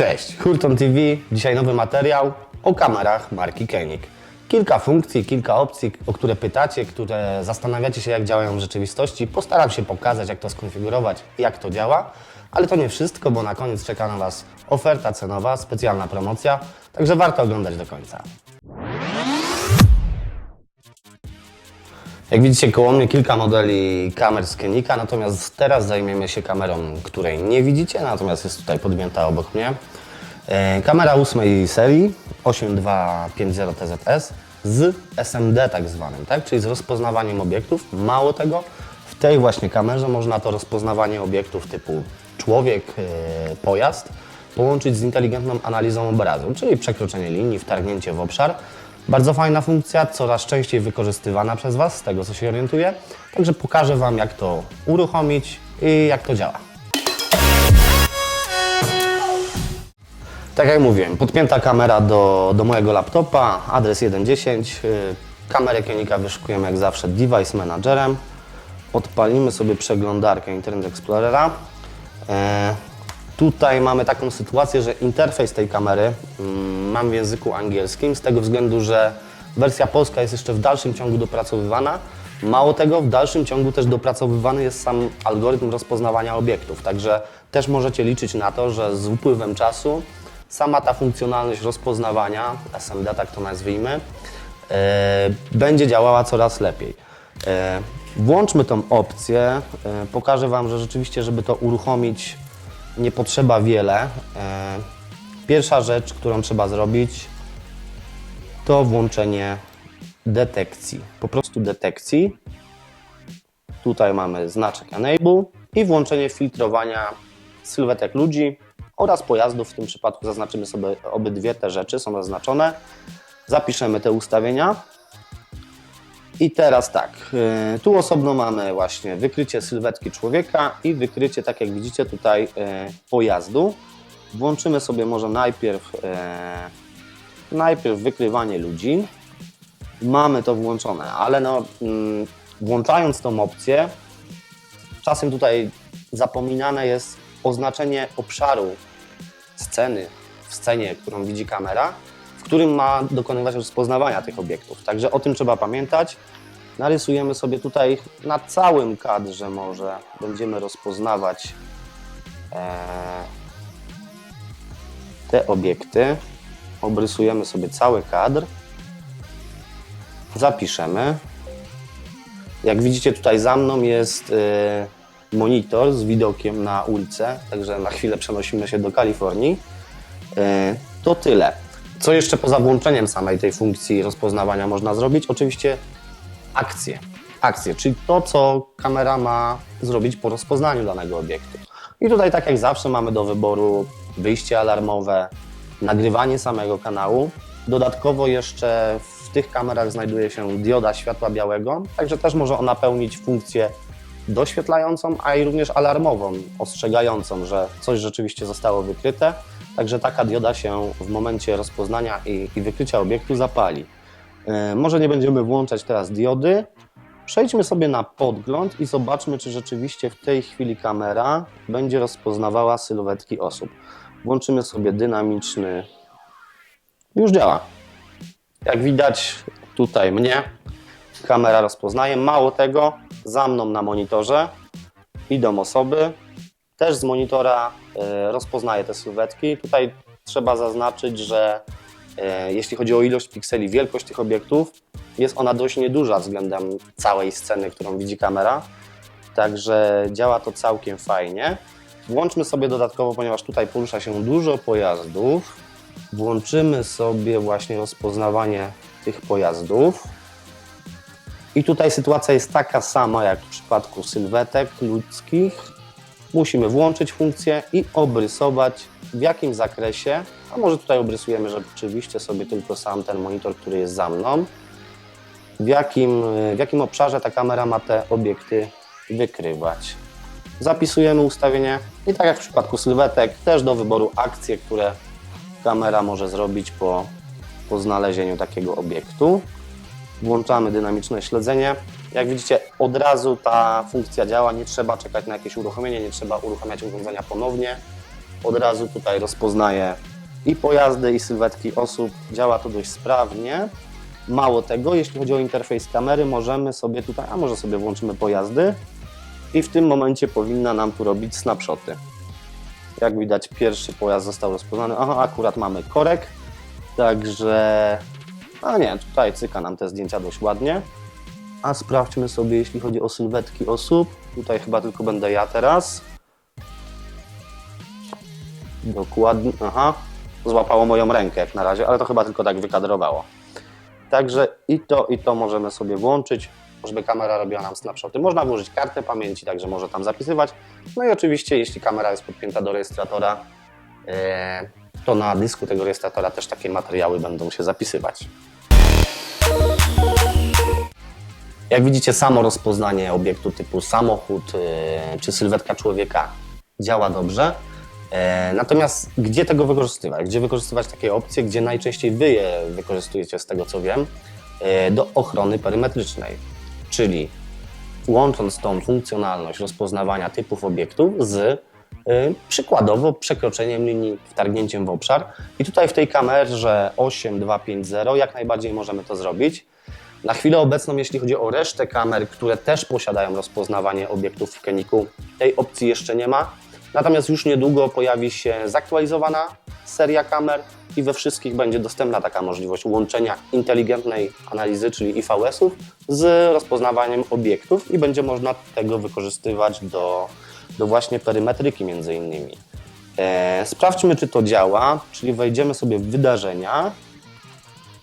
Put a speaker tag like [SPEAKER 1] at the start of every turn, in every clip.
[SPEAKER 1] Cześć, Hurton TV. Dzisiaj nowy materiał o kamerach marki Koenig. Kilka funkcji, kilka opcji, o które pytacie, które zastanawiacie się, jak działają w rzeczywistości. Postaram się pokazać, jak to skonfigurować, jak to działa. Ale to nie wszystko, bo na koniec czeka na Was oferta cenowa, specjalna promocja, także warto oglądać do końca. Jak widzicie koło mnie kilka modeli kamer z Kenika, natomiast teraz zajmiemy się kamerą, której nie widzicie, natomiast jest tutaj podmięta obok mnie. E, Kamera ósmej serii 8250 TZS z SMD tak zwanym, tak? czyli z rozpoznawaniem obiektów. Mało tego, w tej właśnie kamerze można to rozpoznawanie obiektów typu człowiek, e, pojazd połączyć z inteligentną analizą obrazu, czyli przekroczenie linii, wtargnięcie w obszar. Bardzo fajna funkcja, coraz częściej wykorzystywana przez Was, z tego co się orientuję. Także pokażę Wam, jak to uruchomić i jak to działa. Tak jak mówiłem, podpięta kamera do, do mojego laptopa, adres 1.10. y, Kamerę Koenika wyszukujemy jak zawsze Device Managerem. Odpalimy sobie przeglądarkę Internet Explorera. Tutaj mamy taką sytuację, że interfejs tej kamery mm, mam w języku angielskim, z tego względu, że wersja polska jest jeszcze w dalszym ciągu dopracowywana. Mało tego, w dalszym ciągu też dopracowywany jest sam algorytm rozpoznawania obiektów, także też możecie liczyć na to, że z upływem czasu sama ta funkcjonalność rozpoznawania, SMD tak to nazwijmy, e, będzie działała coraz lepiej. E, włączmy tą opcję. E, pokażę Wam, że rzeczywiście, żeby to uruchomić, nie potrzeba wiele. E, pierwsza rzecz, którą trzeba zrobić, to włączenie detekcji. Po prostu detekcji. Tutaj mamy znaczek Enable i włączenie filtrowania sylwetek ludzi oraz pojazdów. W tym przypadku zaznaczymy sobie obydwie te rzeczy, są zaznaczone. Zapiszemy te ustawienia. I teraz tak, y, tu osobno mamy właśnie wykrycie sylwetki człowieka i wykrycie, tak jak widzicie tutaj, y, pojazdu. Włączymy sobie może najpierw, y, najpierw wykrywanie ludzi. Mamy to włączone, ale no, mm, włączając tą opcję, czasem tutaj zapominane jest oznaczenie obszaru sceny, w scenie, którą widzi kamera, którym ma dokonywać rozpoznawania tych obiektów. Także o tym trzeba pamiętać. Narysujemy sobie tutaj na całym kadrze może będziemy rozpoznawać e, te obiekty. Obrysujemy sobie cały kadr. Zapiszemy. Jak widzicie tutaj za mną jest e, monitor z widokiem na ulicę, także na chwilę przenosimy się do Kalifornii. E, To tyle. Co jeszcze poza włączeniem samej tej funkcji rozpoznawania można zrobić? Oczywiście akcje. Akcje, czyli to, co kamera ma zrobić po rozpoznaniu danego obiektu. I tutaj, tak jak zawsze, mamy do wyboru wyjście alarmowe, nagrywanie samego kanału. Dodatkowo jeszcze w tych kamerach znajduje się dioda światła białego, także też może ona pełnić funkcję doświetlającą, a i również alarmową, ostrzegającą, że coś rzeczywiście zostało wykryte. Także taka dioda się w momencie rozpoznania i, i wykrycia obiektu zapali. E, może nie będziemy włączać teraz diody. Przejdźmy sobie na podgląd i zobaczmy, czy rzeczywiście w tej chwili kamera będzie rozpoznawała sylwetki osób. Włączymy sobie dynamiczny. Już działa. Jak widać tutaj mnie, kamera rozpoznaje. Mało tego, za mną na monitorze idą osoby. Też z monitora e, rozpoznaje te sylwetki. Tutaj trzeba zaznaczyć, że e, jeśli chodzi o ilość pikseli, wielkość tych obiektów, jest ona dość nieduża względem całej sceny, którą widzi kamera. Także działa to całkiem fajnie. Włączmy sobie dodatkowo, ponieważ tutaj porusza się dużo pojazdów, włączymy sobie właśnie rozpoznawanie tych pojazdów. I tutaj sytuacja jest taka sama jak w przypadku sylwetek ludzkich. Musimy włączyć funkcję i obrysować w jakim zakresie, a może tutaj obrysujemy rzeczywiście sobie tylko sam ten monitor, który jest za mną, w jakim, w jakim obszarze ta kamera ma te obiekty wykrywać. Zapisujemy ustawienie i tak jak w przypadku sylwetek, też do wyboru akcje, które kamera może zrobić po, po znalezieniu takiego obiektu włączamy dynamiczne śledzenie. Jak widzicie, od razu ta funkcja działa, nie trzeba czekać na jakieś uruchomienie, nie trzeba uruchamiać urządzenia ponownie. od razu tutaj rozpoznaje i pojazdy, i sylwetki osób. Działa to dość sprawnie. Mało tego, jeśli chodzi o interfejs kamery, możemy sobie tutaj, a może sobie włączymy pojazdy i w tym momencie powinna nam tu robić snapshoty. Jak widać, pierwszy pojazd został rozpoznany. Aha, akurat mamy korek, także. A nie, tutaj cyka nam te zdjęcia dość ładnie. A sprawdźmy sobie, jeśli chodzi o sylwetki osób. Tutaj chyba tylko będę ja teraz. Dokładnie. Aha, złapało moją rękę jak na razie, ale to chyba tylko tak wykadrowało. Także i to, i to możemy sobie włączyć, żeby kamera robiła nam snapshoty. Można włożyć kartę pamięci, także może tam zapisywać. No i oczywiście, jeśli kamera jest podpięta do rejestratora, e, to na dysku tego rejestratora też takie materiały będą się zapisywać. Jak widzicie, samo rozpoznanie obiektu typu samochód e, czy sylwetka człowieka działa dobrze. E, Natomiast gdzie tego wykorzystywać? Gdzie wykorzystywać takie opcje, gdzie najczęściej Wy je wykorzystujecie, z tego co wiem, e, do ochrony perymetrycznej. Czyli łącząc tą funkcjonalność rozpoznawania typów obiektów z y, przykładowo przekroczeniem linii, wtargnięciem w obszar. I tutaj w tej kamerze 8250 jak najbardziej możemy to zrobić. Na chwilę obecną, jeśli chodzi o resztę kamer, które też posiadają rozpoznawanie obiektów w Keniku, tej opcji jeszcze nie ma. Natomiast już niedługo pojawi się zaktualizowana seria kamer i we wszystkich będzie dostępna taka możliwość łączenia inteligentnej analizy, czyli IVS-ów, z rozpoznawaniem obiektów i będzie można tego wykorzystywać do, do właśnie perymetryki między innymi. E, sprawdźmy, czy to działa, czyli wejdziemy sobie w wydarzenia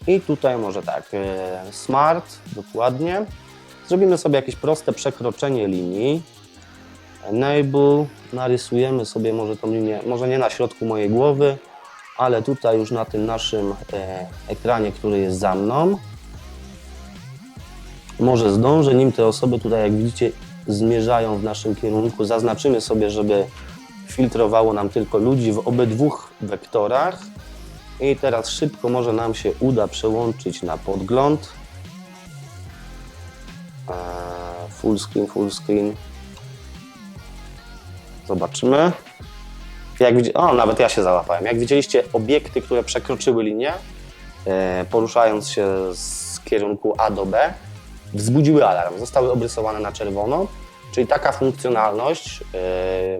[SPEAKER 1] i tutaj może tak, e, smart, dokładnie. Zrobimy sobie jakieś proste przekroczenie linii. Enable, narysujemy sobie może tą linię, może nie na środku mojej głowy, ale tutaj już na tym naszym e, ekranie, który jest za mną. Może zdążę, nim te osoby tutaj, jak widzicie, zmierzają w naszym kierunku. Zaznaczymy sobie, żeby filtrowało nam tylko ludzi w obydwu wektorach. I teraz szybko może nam się uda przełączyć na podgląd. Eee, Full screen, full screen. Zobaczymy. Jak. O, nawet ja się załapałem. Jak widzieliście, obiekty, które przekroczyły linię, e, poruszając się z kierunku A do B, wzbudziły alarm. Zostały obrysowane na czerwono. Czyli taka funkcjonalność e,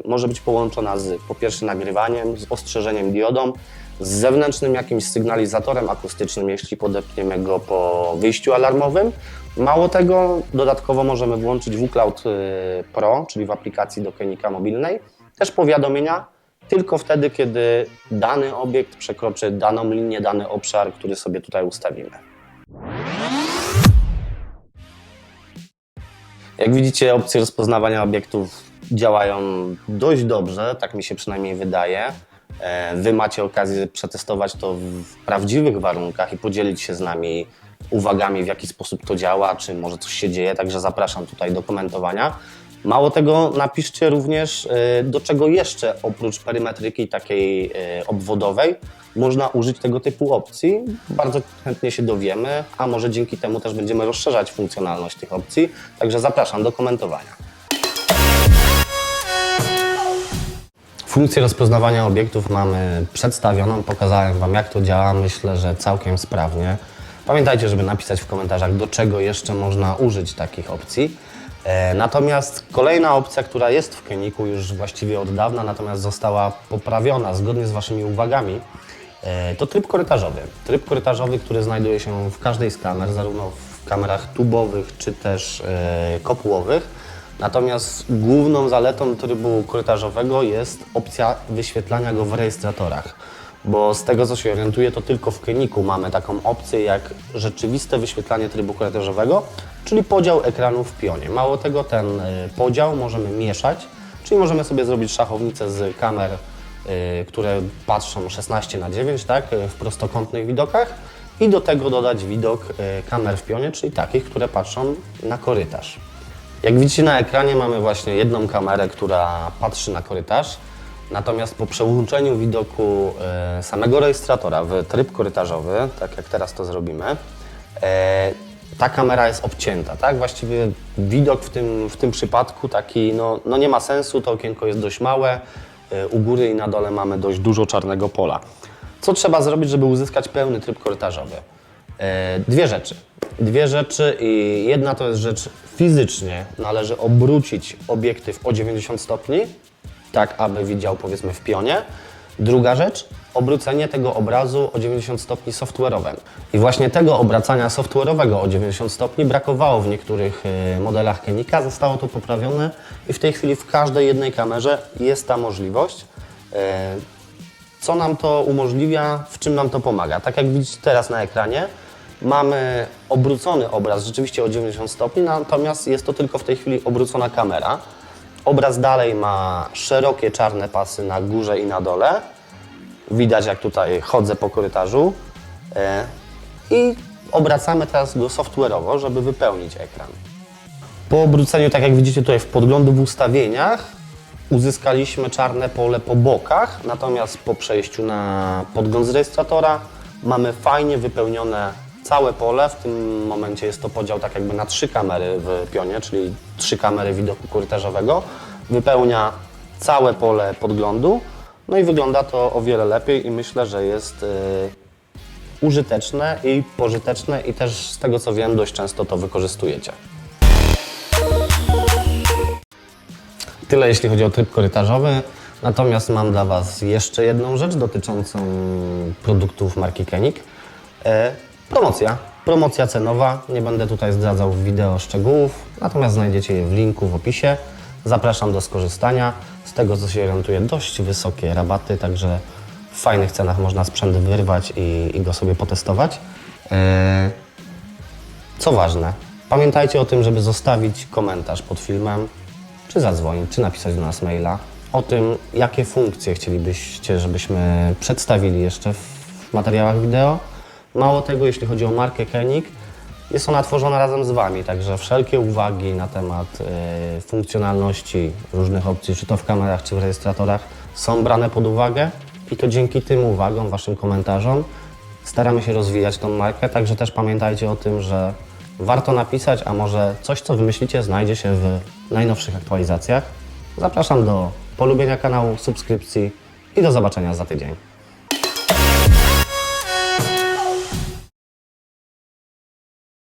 [SPEAKER 1] może być połączona z po pierwsze nagrywaniem, z ostrzeżeniem diodą, z zewnętrznym jakimś sygnalizatorem akustycznym, jeśli podepniemy go po wyjściu alarmowym. Mało tego, dodatkowo możemy włączyć vCloud e, Pro, czyli w aplikacji do Kenika mobilnej, też powiadomienia tylko wtedy, kiedy dany obiekt przekroczy daną linię, dany obszar, który sobie tutaj ustawimy. Jak widzicie, opcje rozpoznawania obiektów działają dość dobrze, tak mi się przynajmniej wydaje. E, Wy macie okazję przetestować to w prawdziwych warunkach i podzielić się z nami uwagami, w jaki sposób to działa, czy może coś się dzieje, także zapraszam tutaj do komentowania. Mało tego, napiszcie również, e, do czego jeszcze oprócz perymetryki takiej e, obwodowej można użyć tego typu opcji. Bardzo chętnie się dowiemy, a może dzięki temu też będziemy rozszerzać funkcjonalność tych opcji. Także zapraszam do komentowania. Funkcję rozpoznawania obiektów mamy przedstawioną, pokazałem Wam jak to działa, myślę, że całkiem sprawnie. Pamiętajcie, żeby napisać w komentarzach, do czego jeszcze można użyć takich opcji. E, Natomiast kolejna opcja, która jest w Keniku już właściwie od dawna, natomiast została poprawiona zgodnie z Waszymi uwagami, e, to tryb korytarzowy. Tryb korytarzowy, który znajduje się w każdej z kamer, zarówno w kamerach tubowych czy też e, kopułowych. Natomiast główną zaletą trybu korytarzowego jest opcja wyświetlania go w rejestratorach. Bo z tego co się orientuję, to tylko w Keniku mamy taką opcję jak rzeczywiste wyświetlanie trybu korytarzowego, czyli podział ekranu w pionie. Mało tego, ten y, podział możemy mieszać, czyli możemy sobie zrobić szachownicę z kamer, y, które patrzą 16 na 9 tak, y, w prostokątnych widokach i do tego dodać widok kamer w pionie, czyli takich, które patrzą na korytarz. Jak widzicie na ekranie mamy właśnie jedną kamerę, która patrzy na korytarz, natomiast po przełączeniu widoku e, samego rejestratora w tryb korytarzowy, tak jak teraz to zrobimy, e, ta kamera jest obcięta, tak? Właściwie widok w tym, w tym przypadku taki, no, no nie ma sensu, to okienko jest dość małe, y, u góry i na dole mamy dość dużo czarnego pola. Co trzeba zrobić, żeby uzyskać pełny tryb korytarzowy? E, Dwie rzeczy. Dwie rzeczy i jedna to jest rzecz fizycznie. Należy obrócić obiektyw o 90 stopni, tak aby widział powiedzmy w pionie. Druga rzecz, obrócenie tego obrazu o 90 stopni software'owym. I właśnie tego obracania software'owego o 90 stopni brakowało w niektórych e, modelach Kenika. Zostało to poprawione i w tej chwili w każdej jednej kamerze jest ta możliwość. E, co nam to umożliwia, w czym nam to pomaga. Tak jak widzicie teraz na ekranie, mamy obrócony obraz rzeczywiście o 90 stopni, natomiast jest to tylko w tej chwili obrócona kamera. Obraz dalej ma szerokie czarne pasy na górze i na dole. Widać jak tutaj chodzę po korytarzu. E, I obracamy teraz go software'owo, żeby wypełnić ekran. Po obróceniu, tak jak widzicie tutaj w podglądu w ustawieniach, uzyskaliśmy czarne pole po bokach, natomiast po przejściu na podgląd z rejestratora mamy fajnie wypełnione całe pole. W tym momencie jest to podział tak jakby na trzy kamery w pionie, czyli trzy kamery widoku korytarzowego. Wypełnia całe pole podglądu, no i wygląda to o wiele lepiej i myślę, że jest yy, użyteczne i pożyteczne i też z tego co wiem dość często to wykorzystujecie. Tyle jeśli chodzi o tryb korytarzowy. Natomiast mam dla Was jeszcze jedną rzecz dotyczącą produktów marki Kenik. Promocja. Promocja cenowa. Nie będę tutaj zdradzał wideo szczegółów, natomiast znajdziecie je w linku w opisie. Zapraszam do skorzystania. Z tego co się orientuję, dość wysokie rabaty, także w fajnych cenach można sprzęt wyrwać i, i go sobie potestować. E, co ważne, pamiętajcie o tym, żeby zostawić komentarz pod filmem, czy zadzwonić, czy napisać do nas maila o tym, jakie funkcje chcielibyście, żebyśmy przedstawili jeszcze w materiałach wideo. Mało tego, jeśli chodzi o markę Kenik, jest ona tworzona razem z Wami, także wszelkie uwagi na temat e, funkcjonalności różnych opcji, czy to w kamerach, czy w rejestratorach, są brane pod uwagę i to dzięki tym uwagom, Waszym komentarzom staramy się rozwijać tą markę, także też pamiętajcie o tym, że warto napisać, a może coś, co wymyślicie, znajdzie się w najnowszych aktualizacjach. Zapraszam do polubienia kanału, subskrypcji i do zobaczenia za tydzień.